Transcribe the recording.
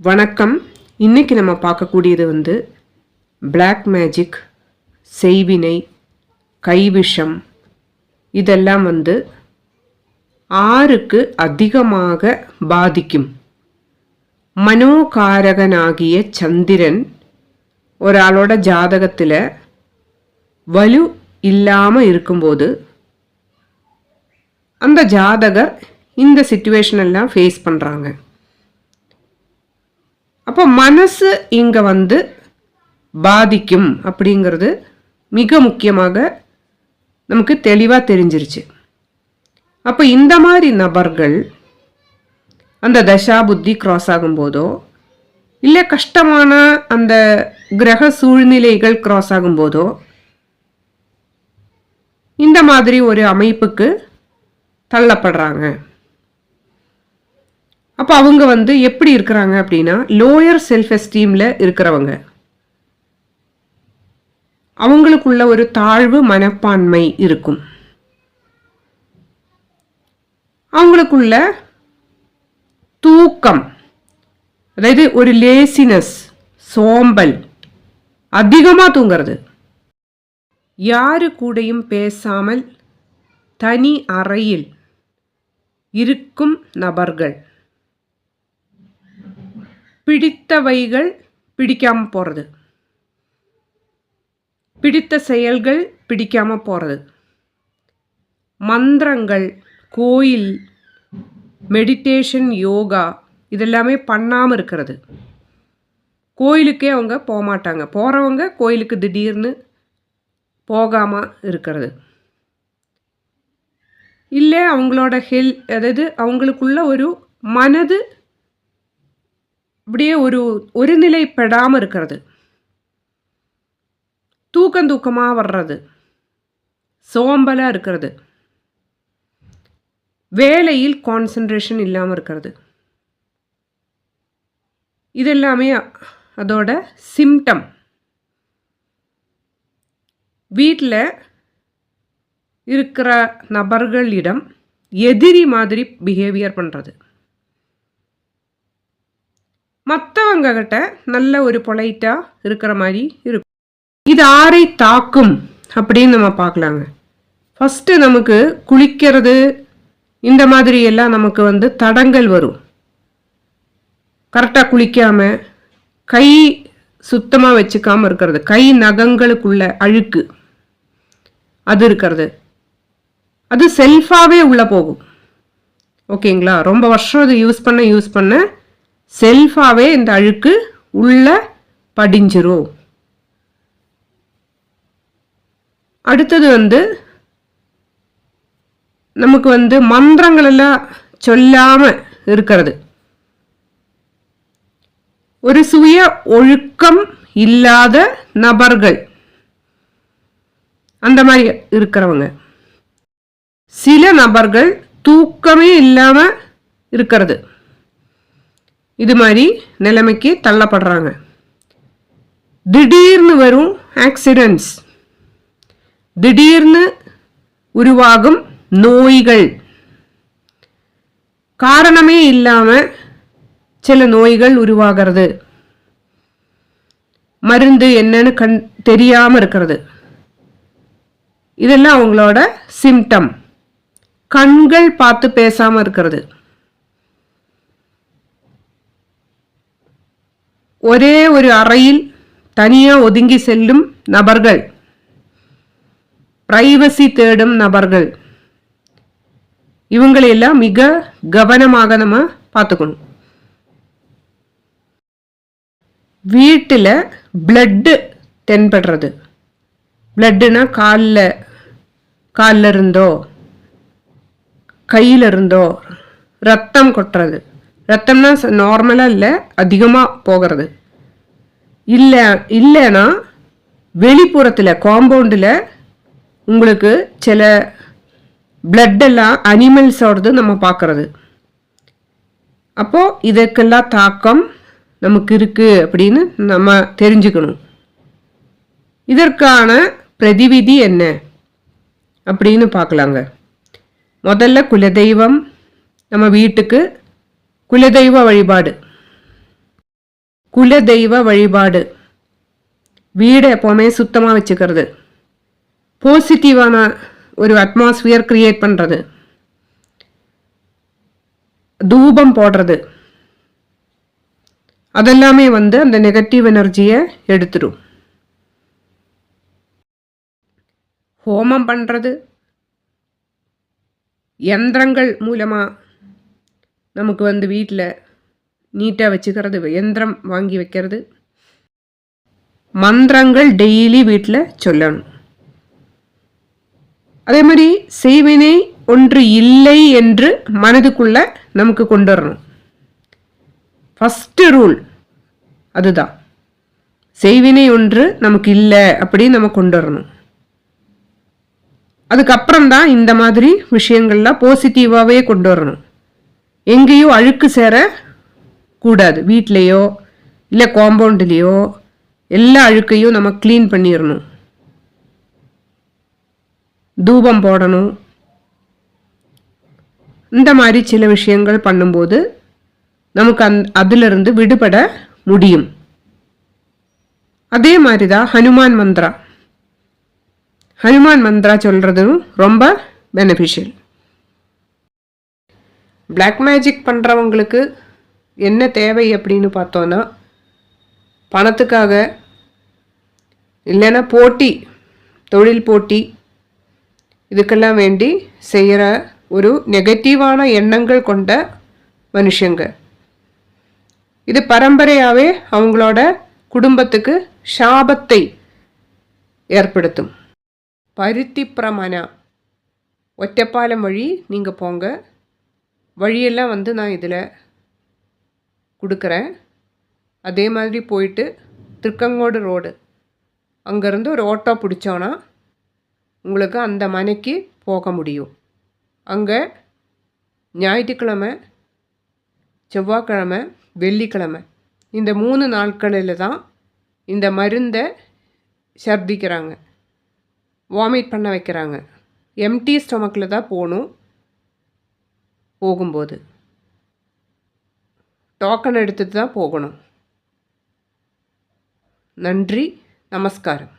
வணக்கம். இன்றைக்கி நம்ம பார்க்கக்கூடியது வந்து பிளாக் மேஜிக் செய்வினை கைவிஷம். இதெல்லாம் வந்து ஆறுக்கு அதிகமாக பாதிக்கும். மனோகாரகனாகிய சந்திரன் ஒரு ஆளோட ஜாதகத்தில் வலு இல்லாமல் இருக்கும்போது அந்த ஜாதகர் இந்த சுச்சுவேஷன் எல்லாம் ஃபேஸ் பண்ணுறாங்க அப்போ மனசு இங்கே வந்து பாதிக்கும் அப்படிங்கிறது மிக முக்கியமாக நமக்கு தெளிவாக தெரிஞ்சிருச்சு. அப்போ இந்த மாதிரி நபர்கள் அந்த தசா புத்தி கிராஸ் ஆகும்போதோ இல்லை கஷ்டமான அந்த கிரக சூழ்நிலைகள் கிராஸ் ஆகும்போதோ இந்த மாதிரி ஒரு அமைப்புக்கு தள்ளப்படுறாங்க. அப்போ அவங்க வந்து எப்படி இருக்கிறாங்க அப்படின்னா லோயர் செல்ஃப் எஸ்டீமில் இருக்கிறவங்க. அவங்களுக்குள்ள ஒரு தாழ்வு மனப்பான்மை இருக்கும். அவங்களுக்குள்ள தூக்கம் அதாவது ஒரு லேசினஸ் சோம்பல் அதிகமாக தூங்குறது. யாரு கூடயும் பேசாமல் தனி அறையில் இருக்கும் நபர்கள். பிடித்தவைகள் பிடிக்காமல் போகிறது பிடித்த செயல்கள் பிடிக்காமல் போகிறது மந்திரங்கள் கோயில் மெடிடேஷன் யோகா இதெல்லாமே பண்ணாமல் இருக்கிறது. கோயிலுக்கே அவங்க போக மாட்டாங்க போகிறவங்க கோயிலுக்கு திடீர்னு போகாமல் இருக்கிறது. இல்லை அவங்களோட ஹெல் அதாவது அவங்களுக்குள்ள ஒரு மனது இப்படியே ஒரு ஒரு நிலைப்படாமல் இருக்கிறது. தூக்கம் தூக்கமாக வர்றது. சோம்பலாக இருக்கிறது. வேலையில் கான்சன்ட்ரேஷன் இல்லாமல் இருக்கிறது. இதெல்லாமே அதோட சிம்டம் வீட்டில் இருக்கிற நபர்களிடம் எதிரி மாதிரி பிஹேவியர் பண்ணுறது மற்றவங்க கிட்ட நல்ல ஒரு பொலைட்டாக இருக்கிற மாதிரி இருக்கும். இது ஆரை தாக்கும் அப்படின்னு நம்ம பார்க்கலாங்க. ஃபஸ்ட்டு நமக்கு குளிக்கிறது இந்த மாதிரி எல்லாம் நமக்கு வந்து தடங்கள் வரும். கரெக்டாக குளிக்காமல் கை சுத்தமாக வச்சுக்காமல் இருக்கிறது. கை நகங்களுக்குள்ள அழுக்கு அது இருக்கிறது. அது செல்ஃபாகவே உள்ளே போகும். ஓகேங்களா ரொம்ப வருஷம் அது யூஸ் பண்ண யூஸ் பண்ண செல்ஃபாகவே இந்த அழுக்கு உள்ள படிஞ்சிரும். அடுத்தது வந்து நமக்கு வந்து மந்திரங்கள் எல்லாம் சொல்லாமல் இருக்கிறது. ஒரு சுய ஒழுக்கம் இல்லாத நபர்கள். அந்த மாதிரி இருக்கிறவங்க. சில நபர்கள் தூக்கமே இல்லாமல் இருக்கிறது. இது மாதிரி நிலைமைக்கு தள்ளப்படுறாங்க. திடீர்னு வரும் ஆக்சிடென்ட்ஸ் திடீர்னு உருவாகும் நோய்கள். காரணமே இல்லாமல் சில நோய்கள் உருவாகிறது. மருந்து என்னன்னு கண் தெரியாமல் இருக்கிறது. இதெல்லாம் அவங்களோட சிம்டம் கண்கள் பார்த்து பேசாமல் இருக்கிறது. ஒரே ஒரு அறையில் தனியாக ஒதுங்கி செல்லும் நபர்கள். பிரைவசி தேடும் நபர்கள். இவங்களையெல்லாம் மிக கவனமாக நம்ம பார்த்துக்கணும். வீட்டில் பிளட்டு தென்படுறது. பிளட்டுனா காலில் காலில் இருந்தோ கையில் இருந்தோ ரத்தம் கொட்டுறது. ரத்தம்னா நார்மலாக இல்லை அதிகமாக போகிறது. இல்லை இல்லைன்னா வெளிப்புறத்தில் காம்பவுண்டில் உங்களுக்கு சில பிளட்டெல்லாம் அனிமல்ஸோடது நம்ம பார்க்குறது அப்போது இதற்கெல்லாம் தாக்கம் நமக்கு இருக்குது அப்படின்னு நம்ம தெரிஞ்சுக்கணும். இதற்கான பிரதிவிதி என்ன? அப்படின்னு பார்க்கலாங்க முதல்ல குலதெய்வம் நம்ம வீட்டுக்கு குலதெய்வ வழிபாடு. குலதெய்வ வழிபாடு. வீடை எப்போவுமே சுத்தமாக வச்சுக்கிறது. பாசிட்டிவான ஒரு அட்மாஸ்பியர் கிரியேட் பண்ணுறது தூபம் போடுறது. அதெல்லாமே வந்து அந்த நெகட்டிவ் எனர்ஜியை எடுத்துடும் ஹோமம் பண்ணுறது யந்திரங்கள் மூலமாக நமக்கு வந்து வீட்டில் நீட்டாக வச்சுக்கிறது எந்திரம் வாங்கி வைக்கிறது. மந்திரங்கள் டெய்லி வீட்டில் சொல்லணும். அதே மாதிரி செய்வினை ஒன்று இல்லை என்று மனதுக்குள்ள நமக்கு கொண்டு வரணும். ஃபஸ்ட்டு ரூல் அதுதான். செய்வினை ஒன்று நமக்கு இல்லை அப்படின்னு நம்ம கொண்டு வரணும். அதுக்கப்புறம் தான் இந்த மாதிரி விஷயங்கள்லாம் பாசிட்டிவாகவே கொண்டு வரணும். எங்கேயும் அழுக்கு சேர கூடாது. வீட்லேயோ இல்லை காம்பவுண்ட்லேயோ எல்லா அழுக்கையும் நம்ம க்ளீன் பண்ணிடணும் தூபம் போடணும். இந்த மாதிரி சில விஷயங்கள் பண்ணும்போது நமக்கு அந் அதிலிருந்து விடுபட முடியும். அதே மாதிரி தான் ஹனுமான் மந்த்ரா. ஹனுமான் மந்த்ரா சொல்கிறதும் ரொம்ப பெனிஃபிஷியல் பிளாக் மேஜிக் பண்ணுறவங்களுக்கு என்ன தேவை அப்படின்னு பார்த்தோன்னா பணத்துக்காக இல்லைன்னா போட்டி தொழில் போட்டி இதுக்கெல்லாம் வேண்டி செய்கிற ஒரு நெகட்டிவான எண்ணங்கள் கொண்ட மனுஷங்க. இது பரம்பரையாகவே அவங்களோட குடும்பத்துக்கு சாபத்தை ஏற்படுத்தும். பருத்தி பிரமனா ஒറ്റപ്പാലം വഴി நீங்கள் போங்க. வழியெல்லாம் வந்து நான் இதில் கொடுக்குறேன். அதே மாதிரி போயிட்டு திருக்கங்கோடு ரோடு. அங்கேருந்து ஒரு ஆட்டோ பிடிச்சோன்னா உங்களுக்கு அந்த மனைக்கு போக முடியும். அங்கே ஞாயிற்றுக்கிழமை செவ்வாய்க்கிழமை வெள்ளிக்கிழமை இந்த மூணு நாட்களில் தான் இந்த மருந்தை சர்திக்கிறாங்க. வாமிட் பண்ண வைக்கிறாங்க. எம்டி ஸ்டொமக்கில் தான் போகணும். போகும்போது. டோக்கன் எடுத்துட்டு தான் போகணும். நன்றி நமஸ்காரம்.